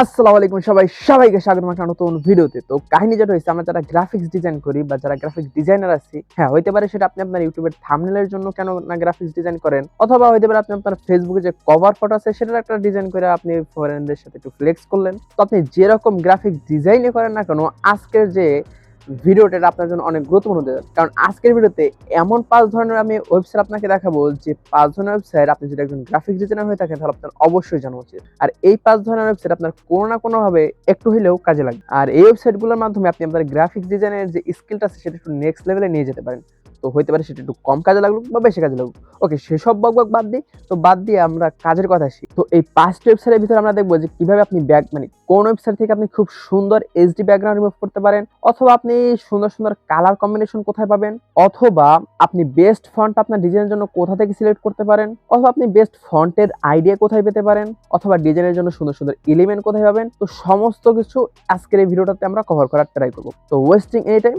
আসসালামু আলাইকুম সবাই, সবাইকে স্বাগত আমার নতুন ভিডিওতে। তো কাহিনী যেটা হয়েছে, আমরা যারা গ্রাফিক্স ডিজাইন করি বা যারা গ্রাফিক্স ডিজাইনার আছি হ্যাঁ হইতে পারে সেটা আপনি আপনার ইউটিউবের থামনেলের জন্য কেন না গ্রাফিক্স ডিজাইন করেন, অথবা হইতে পারে আপনি আপনার ফেসবুকে যে কভার ফটো আছে, সেটার একটা ডিজাইন করে আপনি ফরেনদের সাথে একটু ফ্লেক্স করলেন। তো আপনি যেরকম গ্রাফিক্স ডিজাইনে করেন না কেন, আজকের যে ভিডিওটা আপনার জন্য অনেক গুরুত্বপূর্ণ হতে। কারণ আজকের ভিডিওতে এমন পাঁচ ধরনের আমি ওয়েবসাইট আপনাকে দেখাবো যে পাঁচ ধরনের ওয়েবসাইট আপনি যদি একজন গ্রাফিক্স ডিজাইনার হয়ে থাকেন, তাহলে আপনার অবশ্যই জানা উচিত। আর এই পাঁচ ধরনের ওয়েবসাইট আপনার কোনো না কোনোভাবে একটু হলেও কাজে লাগবে। আর এই ওয়েবসাইটগুলোর মাধ্যমে আপনি আপনার গ্রাফিক্স ডিজাইনের যে স্কিলটা আছে, সেটা একটু নেক্সট লেভেলে নিয়ে যেতে পারেন। তো হইতে পারে সেটা একটু কম কাজে লাগল বা বেশি কাজে লাগল। ওকে, সেসব বক বক বাদ দিই। তো বাদ দিয়ে আমরা কাজের কথা আসি। তো এই পাঁচটি ওয়েবসাইটের ভিতরে আমরা দেখব যে কীভাবে আপনি ব্যাক মানে কোন ওয়েবসাইট থেকে আপনি খুব সুন্দর এইচডি ব্যাকগ্রাউন্ড রিমুভ করতে পারেন, অথবা আপনি সুন্দর সুন্দর কালার কম্বিনেশন কোথায় পাবেন, অথবা আপনি বেস্ট ফন্ট আপনার ডিজাইনের জন্য কোথা থেকে সিলেক্ট করতে পারেন, অথবা আপনি বেস্ট ফন্টের আইডিয়া কোথায় পেতে পারেন, অথবা ডিজাইনের জন্য সুন্দর সুন্দর এলিমেন্ট কোথায় পাবেন। তো সমস্ত কিছু আজকের এই ভিডিওটাতে আমরা কভার করার ট্রাই করব। তো ওয়েস্টিং এনি টাইম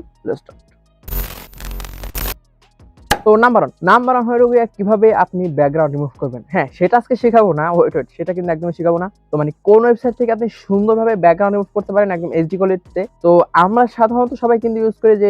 তো নাম্বার ওয়ান নাম্বার ওয়ান হয়ে গিয়ে কীভাবে আপনি ব্যাকগ্রাউন্ড রিমুভ করবেন? হ্যাঁ সেটা আজকে শেখাবো না ওয়েট ওয়েট সেটা কিন্তু একদমই শেখাবো না। তো মানে কোন ওয়েবসাইট থেকে আপনি সুন্দরভাবে ব্যাকগ্রাউন্ড রিমুভ করতে পারেন একদম এইচডি কোয়ালিটিতে তো আমরা সাধারণত সবাই কিন্তু ইউজ করি যে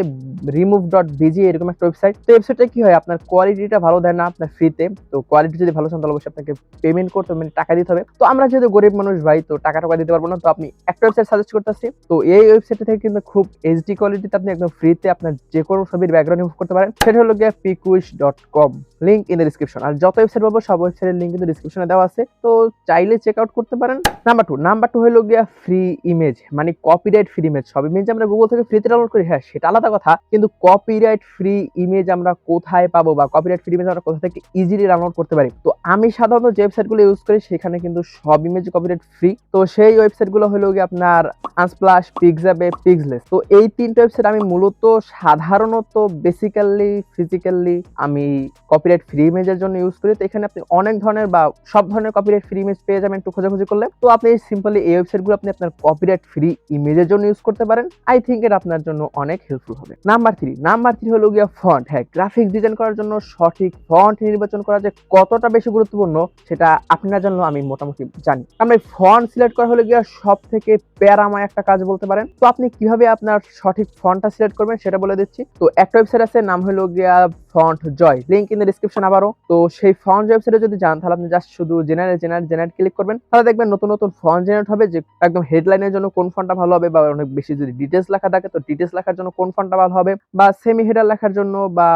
রিমুভ ডট বিজি এরকম একটা ওয়েবসাইট তো ওয়েবসাইটটা কি হয়? আপনার কোয়ালিটিটা ভালো দেয় না, আপনার ফ্রিতে তো কোয়ালিটি যদি ভালো চান, তাহলে অবশ্যই আপনাকে পেমেন্ট করতে হবে মানে টাকা দিতে হবে। তো আমরা যেহেতু গরিব মানুষ ভাই, তো টাকা টাকা দিতে পারব না। তো আপনি একটা ওয়েবসাইট সাজেস্ট করতেছি। তো এই ওয়েবসাইট থেকে কিন্তু খুব এইচডি কোয়ালিটিতে আপনি একদম ফ্রিতে আপনার যে কোনো ছবির ব্যাকগ্রাউন্ড রিমুভ করতে পারেন। সেটা হলো গিয়ে পিকুইশ dot com link in the description আর যত ওয়েবসাইট বলব, সব ওয়েবসাইটের লিঙ্ক কিন্তু ডিসক্রিপশনে দেওয়া আছে। তো চাইলে চেক আউট করতে পারেন। নাম্বার টু নাম্বার টু হলো গিয়া ফ্রি ইমেজ মানে কপিরাইট ফ্রি ইমেজ সব ইমেজ আমরা গুগল থেকে ফ্রিতে ডাউনলোড করি হ্যাঁ সেটা আলাদা কথা। কিন্তু কপিরাইট ফ্রি ইমেজ আমরা কোথায় পাবো বা কপিরাইট ফ্রি ইমেজ আমরা কোথা থেকে ইজিলি ডাউনলোড করতে পারি? তো আমি সাধারণত যে ওয়েবসাইটগুলো ইউজ করি, সেখানে কিন্তু সব ইমেজ কপিরাইট ফ্রি তো সেই ওয়েবসাইটগুলো হলো গিয়ে আপনার আনস্প্লাশ পিক্সাবে পিক্সলেস তো এই তিনটে ওয়েবসাইট আমি মূলত সাধারণত বেসিক্যালি ফিজিক্যালি আমি কপিরাইট ফ্রি ইমেজের জন্য ইউজ করি। তো এখানে আপনি অনেক ধরনের বা সব ধরনের কপিরাইট ফ্রি ইমেজ পেয়ে যাবেন একটু খোঁজাখুঁজি করলে। তো আপনি সিম্পলি এই ওয়েবসাইটগুলো আপনি আপনার কপিরাইট ফ্রি ইমেজের জন্য ইউজ করতে পারেন। আই থিঙ্ক এটা আপনার জন্য অনেক হেল্পফুল হবে। নাম্বার থ্রি নাম্বার থ্রি হলো গিয়া ফন্ট হ্যাঁ গ্রাফিক্স ডিজাইন করার জন্য সঠিক ফন্ট নির্বাচন করা যে কতটা বেশি গুরুত্বপূর্ণ, সেটা আপনার জন্য আমি মোটামুটি জানি। আমরা ফন্ট সিলেক্ট করা হলো গিয়া সব থেকে প্যারাময় একটা কাজ বলতে পারেন। তো আপনি কীভাবে আপনার সঠিক ফন্টটা সিলেক্ট করবেন সেটা বলে দিচ্ছি। তো একটা ওয়েবসাইট আছে, নাম হলো গিয়া জয় লিঙ্ক ইন দ্য ডিসক্রিপশন আবারও। তো সেই ফন্ট ওয়েবসাইটে যদি যান, তাহলে আপনি জাস্ট শুধু জেনারেল জেনারেল জেনারেট ক্লিক করবেন। তাহলে দেখবেন নতুন নতুন ফন্ট জেনারেট হবে যে একদম হেডলাইনের জন্য কোন ফন্টটা ভালো হবে বা অনেক বেশি যদি ডিটেলস লেখা থাকে, তো ডিটেলস লেখার জন্য কোন ফন্টটা ভালো হবে? বা সেমি হেডার লেখার জন্য বা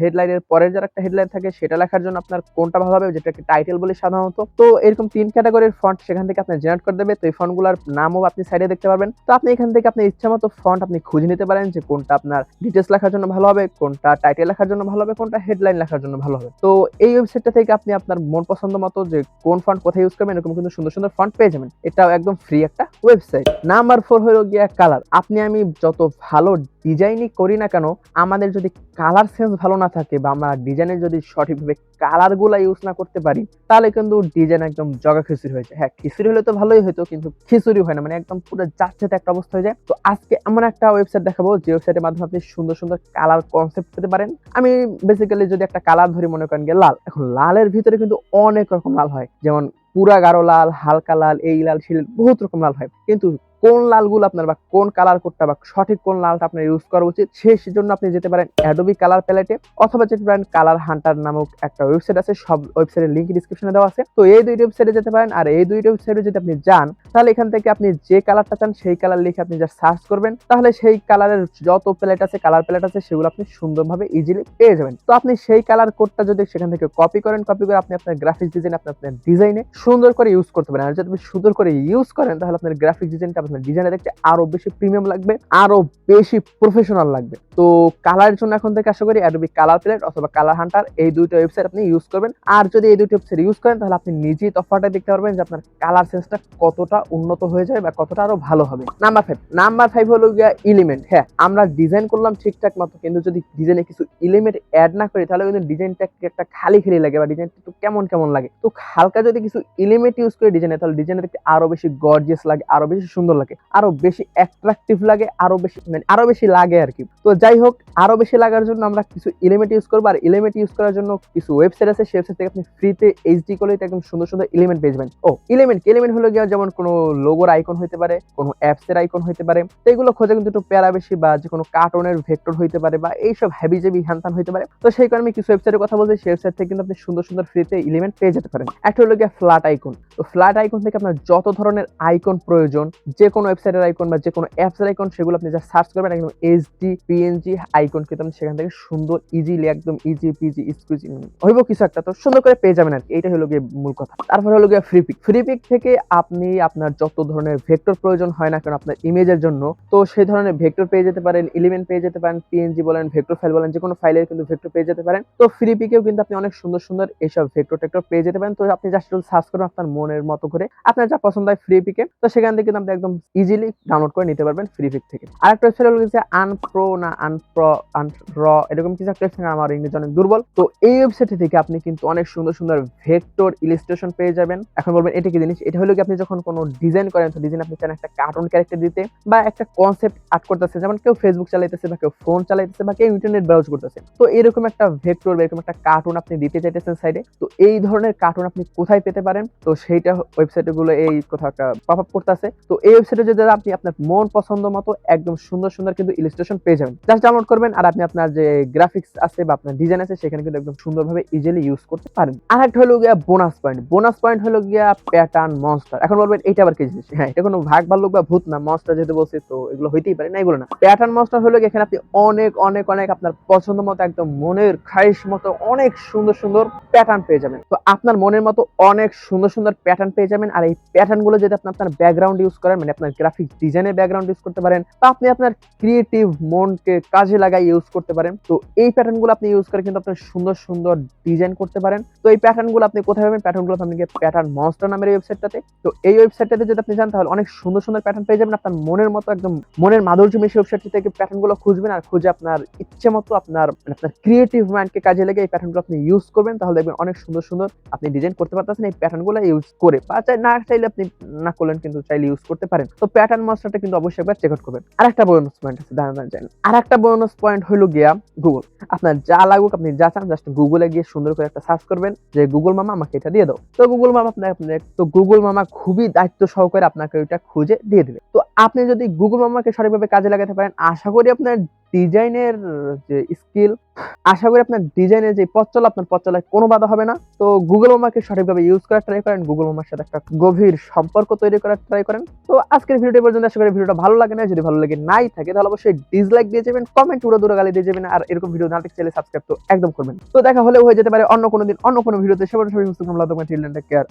হেডলাইনের পরের যার একটা হেডলাইন থাকে, সেটা লেখার জন্য আপনার কোনটা ভালো হবে? যেটাকে টাইটেল বলে সাধারণত। তো এরকম তিন ক্যাটাগরির ফন্ট সেখান থেকে আপনি জেনারেট করে দেবে। তো এই ফন্টগুলোর নামও আপনি সাইডে দেখতে পারবেন। তো আপনি এখান থেকে আপনি ইচ্ছা মতো ফন্ট আপনি খুঁজে নিতে পারেন যে কোনটা আপনার ডিটেলস লেখার জন্য ভালো হবে, কোনটা টাইটেল লেখার জন্য ভালো হবে কোনটা হেডলাইন লেখার জন্য ভালো হবে। তো এই ওয়েবসাইটটা থেকে আপনি আপনার মন পছন্দ মতো যে কোন ফান্ড কোথায় ইউজ করবেন, এরকম কিন্তু সুন্দর সুন্দর ফান্ড পেয়ে যাবেন। এটাও একদম ফ্রি একটা ওয়েবসাইট নাম্বার ফোর হলো গিয়া কালার আপনি আমি যত ভালো ডিজাইনই করি না কেন আমাদের যদি কালার সেন্স ভালো না থাকে বা আমরা ডিজাইনের যদি সঠিকভাবে কালারগুলো ইউজ না করতে পারি তাহলে কিন্তু ডিজাইন একদম জগা খিচুড়ি হয়েছে হ্যাঁ খিচুড়ি হলে তো ভালোই হতো কিন্তু খিচুড়ি হয় না মানে একদম পুরো যাচ্ছে একটা অবস্থা হয়ে যায়। তো আজকে এমন একটা ওয়েবসাইট দেখাবো যে ওয়েবসাইটের মাধ্যমে আপনি সুন্দর সুন্দর কালার কনসেপ্ট পেতে পারেন। আমি বেসিক্যালি যদি একটা কালার ধরি মনে করেন গিয়ে লাল এখন লালের ভিতরে কিন্তু অনেক রকম লাল হয়। যেমন পুরা গাঢ় লাল হালকা লাল এই লাল লাল, বহুত রকম লাল হয়। কিন্তু কোন লালগুলো আপনার বা কোন কালার কোডটা বা সঠিক কোন লালটা আপনার ইউজ করা উচিত সেই জন্য আপনি যেতে পারেন অ্যাডোবি কালার প্যালেটে অথবা যেতে পারেন কালার হান্টার নামক একটা ওয়েবসাইট আছে, সব ওয়েবসাইটের লিঙ্ক ডিসক্রিপশনে দেওয়া আছে। তো এই দুইটা ওয়েবসাইটে যেতে পারেন, আর এই দুইটা ওয়েবসাইটে যদি আপনি যান, তাহলে এখান থেকে আপনি যে কালারটা চান, সেই কালার লিখে আপনি যা সার্চ করবেন, তাহলে সেই কালারের যত প্যালেট আছে কালার প্যালেট আছে, সেগুলো আপনি সুন্দরভাবে ইজিলি পেয়ে যাবেন। তো আপনি সেই কালার কোডটা যদি সেখান থেকে কপি করেন কপি করে আপনি আপনার গ্রাফিক্স ডিজাইন আপনি আপনার ডিজাইনে সুন্দর করে ইউজ করতে পারেন। আর যদি আপনি সুন্দর করে ইউজ করেন, তাহলে আপনার গ্রাফিক্স ডিজাইনটা আপনার ডিজাইনে দেখতে আরও বেশি প্রিমিয়াম লাগবে, আরও বেশি প্রফেশনাল লাগবে। তো কালারের জন্য এখন থেকে আশা করি অ্যাডোবি কালার প্লেট অথবা কালার হান্টার এই দুইটা ওয়েবসাইট আপনি ইউজ করবেন। আর যদি এই দুটো ওয়েবসাইট ইউজ করেন, তাহলে আপনি নিজেই তফাটা দেখতে পারবেন যে আপনার কালার সেন্সটা কতটা উন্নত হয়ে যায় বা কতটা আরও ভালো হবে। নাম্বার ফাইভ নাম্বার ফাইভ হলো গিয়া এলিমেন্ট হ্যাঁ আমরা ডিজাইন করলাম ঠিকঠাক মতো, কিন্তু যদি ডিজাইনে কিছু এলিমেন্ট অ্যাড না করি, তাহলে কিন্তু ডিজাইনটা একটা খালি খালি লাগে বা ডিজাইনটা একটু কেমন কেমন লাগে। তো হালকা যদি কিছু এলিমেন্ট ইউজ করে ডিজাইনে তাহলে ডিজাইনে দেখতে আরও বেশি গর্জিয়াস লাগে, আরও বেশি সুন্দর লাগে, আরও বেশি অ্যাট্রাকটিভ লাগে, আরও বেশি মানে আরও বেশি লাগে আর কি। তো যাই হোক, আরও বেশি লাগার জন্য আমরা কিছু এলিমেন্ট ইউজ করব, আর এলিমেন্ট ইউজ করার জন্য কিছু ওয়েবসাইট আছে, সেই ওয়েবসাইট থেকে আপনি ফ্রিতে এইচডি কোয়ালিটি একদম সুন্দর সুন্দর এলিমেন্ট পেয়ে ও এলিমেন্ট এলিমেন্ট হলো গিয়ে যেমন কোনো লোগোর আইকন হতে পারে, কোনো অ্যাপস এর আইকন হতে পারে, তো এগুলো খোঁজা কিন্তু একটু প্যারা বেশি বা যে কোনো কার্টুনের ভেক্টর হতে পারে বা এইসব হ্যাবি জেবি হ্যানতান হতে পারে। তো সেই কারণে আমি কিছু ওয়েবসাইটের কথা বলছি, সেই ওয়েবসাইট থেকে কিন্তু আপনি সুন্দর সুন্দর ফ্রিতে এলিমেন্ট পেয়ে যেতে পারেন। একটা হলো গিয়ে ফ্ল্যাট আইকন তো ফ্ল্যাট আইকন থেকে আপনার যত ধরনের আইকন প্রয়োজন, যে কোনো ওয়েবসাইটের আইকন বা যে কোনো অ্যাপসের আইকন সেগুলো আপনি যা সার্চ করবেন, একদম এইচডি পিএনজি আইকন কিন্তু আপনি সেখান থেকে সুন্দর ইজিলি একদম ইজি পিজি স্কুইজি হইব কিছু একটা। তো সুন্দর করে পেয়ে যাবেন আর কি। এইটা হলো গিয়ে মূল কথা। তারপরে হলো গিয়ে ফ্রি পিক ফ্রি পিক থেকে আপনি আপনার যত ধরনের ভেক্টর প্রয়োজন হয় না কেন আপনার ইমেজের জন্য, তো সেই ধরনের ভেক্টর পেয়ে যেতে পারেন এলিমেন্ট পেয়ে যেতে পারেন পিএনজি বলেন ভেক্টর ফাইল বলেন যে কোনো ফাইলের কিন্তু ভেক্টর পেয়ে যেতে পারেন। তো ফ্রি পিকেও কিন্তু আপনি অনেক সুন্দর সুন্দর এইসব ভেক্টর টেক্টর পেয়ে যেতে পারেন। তো আপনি জাস্ট সার্চ করুন আপনার মনের মতো করে। আপনার যা পছন্দ হয় ফ্রি পিকে তো সেখান থেকে কিন্তু আপনি একদম ইজিলি ডাউনলোড করে নিতে পারবেন ফ্রি পিক থেকে। আরেকটা ওয়েবসাইট হলো আনপ্রো না আনপ্র আনর এরকম কিছু একটা ওয়েবসাইট আমার ইংরেজি অনেক দুর্বল। তো এই ওয়েবসাইট থেকে আপনি কিন্তু অনেক সুন্দর সুন্দর ভেক্টর ইলিস্ট্রেশন পেয়ে যাবেন। এখন বলবেন, এটা কি জিনিস? এটা হলো কি আপনি যখন কোনো ডিজাইন করেন, তো ডিজাইন আপনি চান একটা কার্টুন ক্যারেক্টার দিতে বা একটা কনসেপ্ট আর্ট করতেছে, যেমন কেউ ফেসবুক চালাইতেছে বা কেউ ফোন চালাইতেছে বা কেউ ইন্টারনেট ব্রাউজ করতেছে। তো এরকম একটা ভেক্টর বা এরকম একটা কার্টুন আপনি দিতে চাইতেছেন সাইডে তো এই ধরনের কার্টুন আপনি কোথায় পেতে পারেন? তো সেইটা ওয়েবসাইটগুলো এই কোথাও একটা পপ আপ করতেছে। তো এই ওয়েবসাইটে যদি আপনি আপনার মন পছন্দ মতো একদম সুন্দর সুন্দর কিন্তু ইলিস্ট্রেশন পেয়ে যাবেন। জাস্ট ডাউনলোড করবেন আর আপনি আপনার যে গ্রাফিক্স আছে বা আপনার ডিজাইন আছে সেখানে কিন্তু একদম সুন্দরভাবে ইজিলি ইউজ করতে পারেন আর একটা হলো গিয়া বোনাস পয়েন্ট বোনাস পয়েন্ট হলো গিয়া প্যাটার্ন মনস্টার এখন বলবেন এটা আবার কি জিনিস? হ্যাঁ এটা কোনো ভাগ ভাল্লুক বা ভূত না মনস্টার যেহেতু বলছি, তো এগুলো হইতেই পারে, না এগুলো না। প্যাটার্ন মনস্টার হলো এখানে আপনি অনেক অনেক অনেক আপনার পছন্দ মতো একদম মনের খাইশ মতো অনেক সুন্দর সুন্দর প্যাটার্ন পেয়ে যাবেন। তো আপনার মনের মতো অনেক সুন্দর সুন্দর প্যাটার্ন পেয়ে যাবেন আর এই প্যাটার্নগুলো যদি আপনি আপনার ব্যাকগ্রাউন্ড ইউজ করেন মানে আপনার গ্রাফিক ডিজাইনের ব্যাকগ্রাউন্ড ইউজ করতে পারেন বা আপনি আপনার ক্রিয়েটিভ মনকে কাজে লাগাই ইউজ করতে পারেন। তো এই প্যাটার্নগুলো আপনি ইউজ করে কিন্তু আপনার সুন্দর সুন্দর ডিজাইন করতে পারেন। তো এই প্যাটার্নগুলো আপনি কোথায় পাবেন? প্যাটার্নগুলো আপনি প্যাটার্ন মনস্টার নামের ওয়েবসাইটটাতে তো এই ওয়েবসাইটটাতে যদি আপনি যান তাহলে অনেক সুন্দর সুন্দর প্যাটার্ন পেয়ে যাবেন। আপনার মনের মতো একদম মনের মাধুর্য মিশে ওয়েবসাইট থেকে প্যাটার্নগুলো খুঁজবেন আর খুঁজে আপনার ইচ্ছে মতো আপনার মানে আপনার ক্রিয়েটিভ মাইন্ডকে কাজে লেগে এই প্যাটার্নগুলো আপনি ইউজ করবেন। তাহলে দেখবেন অনেক সুন্দর সুন্দর আপনি ডিজাইন করতে পারতেছেন এই প্যাটার্নগুলো ইউজ করে। বা চাই, না চাইলে আপনি না করলেন, কিন্তু চাইলে ইউজ করতে পারেন। তো প্যাটার্ন মাস্টারটা কিন্তু অবশ্যই একবার চেক আউট করবেন। আর একটা বোনাস পয়েন্ট আছে, দাঁড়ান জানেন আর একটা বোনাস পয়েন্ট হলো গিয়া গুগল আপনার যা লাগুক, আপনি যা চান জাস্ট গুগলে গিয়ে সুন্দর করে একটা সার্চ করবেন যে গুগল মামা আমাকে এটা দিয়ে দাও। তো গুগল মামা আপনার তো গুগল মামা খুবই দায়িত্ব সহকারে আপনাকে ওইটা খুঁজে দিয়ে দেবে। তো আপনি যদি গুগল মামাকে সঠিকভাবে কাজে লাগাতে পারেন, আশা করি আপনার ডিজাইনের যে স্কিল, আশা করি আপনার ডিজাইনের যে পথ চলা, আপনার পথ চলায় কোনো বাধা হবে না। তো গুগল মামাকে সঠিকভাবে ইউজ করার ট্রাই করেন গুগল মামার সাথে একটা গভীর সম্পর্ক তৈরি করার ট্রাই করেন। তো আজকের ভিডিওটি পর্যন্ত, আশা করি ভিডিওটা ভালো লাগে না যদি ভালো লাগে নাই থাকে, তাহলে অবশ্যই ডিসলাইক দিয়ে যাবেন কমেন্ট উড়ো দূরে গালি দিয়ে যাবেন, আর এরকম ভিডিও না দেখতে চাইলে সাবস্ক্রাইব তো একদম করবেন। তো দেখা হলেও হয়ে যেতে পারে অন্য কোনো দিন, অন্য কোনো ভিডিওতে সেবার সবাই সুস্থ কেয়ার